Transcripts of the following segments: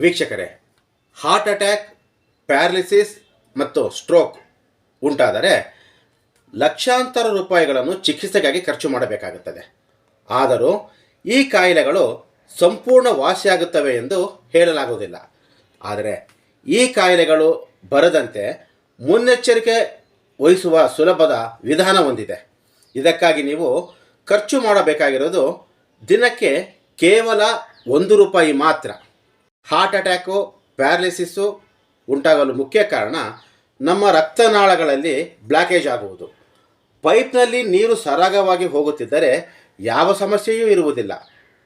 ವೀಕ್ಷಕರೇ heart attack paralysis ಮತ್ತು stroke ಉಂಟಾದರೆ ಲಕ್ಷಾಂತರ ರೂಪಾಯಿಗಳನ್ನು ಚಿಕಿತ್ಸೆಗಾಗಿ ಖರ್ಚು ಮಾಡಬೇಕಾಗುತ್ತದೆ. ಆದರೂ ಈ ಕಾಯಿಲೆಗಳು ಸಂಪೂರ್ಣ ವಾಸಿಯಾಗುತ್ತವೆ ಎಂದು ಹೇಳಲಾಗುವುದಿಲ್ಲ. ಆದರೆ ಈ ಕಾಯಿಲೆಗಳು ಬರದಂತೆ ಮುನ್ನೆಚ್ಚರಿಕೆ ವಹಿಸುವ ಸುಲಭದ ವಿಧಾನ ಹೊಂದಿದೆ. ಇದಕ್ಕಾಗಿ ನೀವು ಖರ್ಚು ಮಾಡಬೇಕಾಗಿರೋದು ದಿನಕ್ಕೆ ಕೇವಲ ಒಂದು ರೂಪಾಯಿ ಮಾತ್ರ. ಹಾರ್ಟ್ ಅಟ್ಯಾಕು ಪ್ಯಾರಲಿಸಿಸ್ಸು ಉಂಟಾಗಲು ಮುಖ್ಯ ಕಾರಣ ನಮ್ಮ ರಕ್ತನಾಳಗಳಲ್ಲಿ ಬ್ಲಾಕೇಜ್ ಆಗುವುದು. ಪೈಪ್ನಲ್ಲಿ ನೀರು ಸರಾಗವಾಗಿ ಹೋಗುತ್ತಿದ್ದರೆ ಯಾವ ಸಮಸ್ಯೆಯೂ ಇರುವುದಿಲ್ಲ.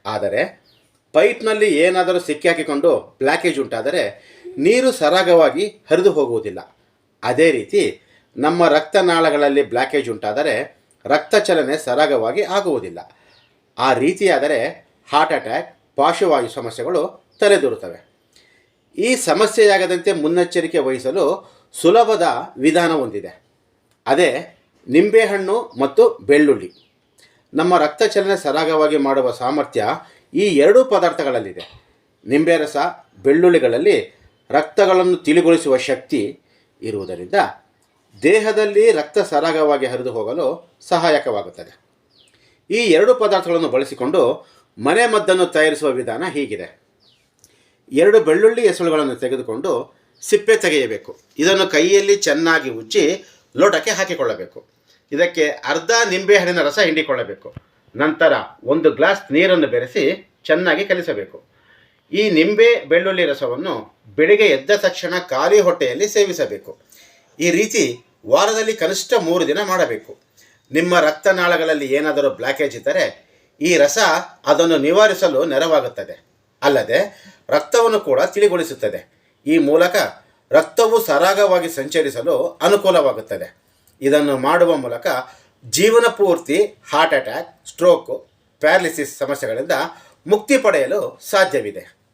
ಆದರೆ ಪೈಪ್ನಲ್ಲಿ ಏನಾದರೂ ಸಿಕ್ಕಾಕಿಕೊಂಡು ಬ್ಲಾಕೇಜ್ ಉಂಟಾದರೆ ನೀರು ಸರಾಗವಾಗಿ ಹರಿದು ಹೋಗುವುದಿಲ್ಲ. ಅದೇ ರೀತಿ ನಮ್ಮ ರಕ್ತನಾಳಗಳಲ್ಲಿ ಬ್ಲಾಕೇಜ್ ಉಂಟಾದರೆ ರಕ್ತ ಚಲನೆ ಸರಾಗವಾಗಿ ಆಗುವುದಿಲ್ಲ. ಆ ರೀತಿಯಾದರೆ ಹಾರ್ಟ್ ಅಟ್ಯಾಕ್, ಪಾರ್ಶ್ವವಾಯು ಸಮಸ್ಯೆಗಳು ತಲೆದೂರುತ್ತವೆ. ಈ ಸಮಸ್ಯೆಯಾಗದಂತೆ ಮುನ್ನೆಚ್ಚರಿಕೆ ವಹಿಸಲು ಸುಲಭದ ವಿಧಾನ ಹೊಂದಿದೆ ಅದೇ ನಿಂಬೆಹಣ್ಣು ಮತ್ತು ಬೆಳ್ಳುಳ್ಳಿ. ನಮ್ಮ ರಕ್ತ ಚಲನೆ ಸರಾಗವಾಗಿ ಮಾಡುವ ಸಾಮರ್ಥ್ಯ ಈ ಎರಡೂ ಪದಾರ್ಥಗಳಲ್ಲಿದೆ. ನಿಂಬೆ ರಸ, ಬೆಳ್ಳುಳ್ಳಿಗಳಲ್ಲಿ ರಕ್ತಗಳನ್ನು ತಿಳಿಗೊಳಿಸುವ ಶಕ್ತಿ ಇರುವುದರಿಂದ ದೇಹದಲ್ಲಿ ರಕ್ತ ಸರಾಗವಾಗಿ ಹರಿದು ಹೋಗಲು ಸಹಾಯಕವಾಗುತ್ತದೆ. ಈ ಎರಡು ಪದಾರ್ಥಗಳನ್ನು ಬಳಸಿಕೊಂಡು ಮನೆ ಮದ್ದನ್ನು ತಯಾರಿಸುವ ವಿಧಾನ ಹೀಗಿದೆ. ಎರಡು ಬೆಳ್ಳುಳ್ಳಿ ಎಸಳುಗಳನ್ನು ತೆಗೆದುಕೊಂಡು ಸಿಪ್ಪೆ ತೆಗೆಯಬೇಕು. ಇದನ್ನು ಕೈಯಲ್ಲಿ ಚೆನ್ನಾಗಿ ಉಜ್ಜಿ ಲೋಟಕ್ಕೆ ಹಾಕಿಕೊಳ್ಳಬೇಕು. ಇದಕ್ಕೆ ಅರ್ಧ ನಿಂಬೆಹಣ್ಣಿನ ರಸ ಹಿಂಡಿಕೊಳ್ಳಬೇಕು. ನಂತರ ಒಂದು ಗ್ಲಾಸ್ ನೀರನ್ನು ಬೆರೆಸಿ ಚೆನ್ನಾಗಿ ಕಲಿಸಬೇಕು. ಈ ನಿಂಬೆ ಬೆಳ್ಳುಳ್ಳಿ ರಸವನ್ನು ಬೆಳಿಗ್ಗೆ ಎದ್ದ ತಕ್ಷಣ ಖಾಲಿ ಹೊಟ್ಟೆಯಲ್ಲಿ ಸೇವಿಸಬೇಕು. ಈ ರೀತಿ ವಾರದಲ್ಲಿ ಕನಿಷ್ಠ ಮೂರು ದಿನ ಮಾಡಬೇಕು. ನಿಮ್ಮ ರಕ್ತನಾಳಗಳಲ್ಲಿ ಏನಾದರೂ ಬ್ಲಾಕೇಜ್ ಇದ್ದರೆ ಈ ರಸ ಅದನ್ನು ನಿವಾರಿಸಲು ನೆರವಾಗುತ್ತದೆ. ಅಲ್ಲದೆ ರಕ್ತವನ್ನು ಕೂಡ ತಿಳಿಗೊಳಿಸುತ್ತದೆ. ಈ ಮೂಲಕ ರಕ್ತವು ಸರಾಗವಾಗಿ ಸಂಚರಿಸಲು ಅನುಕೂಲವಾಗುತ್ತದೆ. ಇದನ್ನು ಮಾಡುವ ಮೂಲಕ ಜೀವನ ಪೂರ್ತಿ ಹಾರ್ಟ್ ಅಟ್ಯಾಕ್, ಸ್ಟ್ರೋಕು, ಪ್ಯಾರಲಿಸಿಸ್ ಸಮಸ್ಯೆಗಳಿಂದ ಮುಕ್ತಿ ಪಡೆಯಲು ಸಾಧ್ಯವಿದೆ.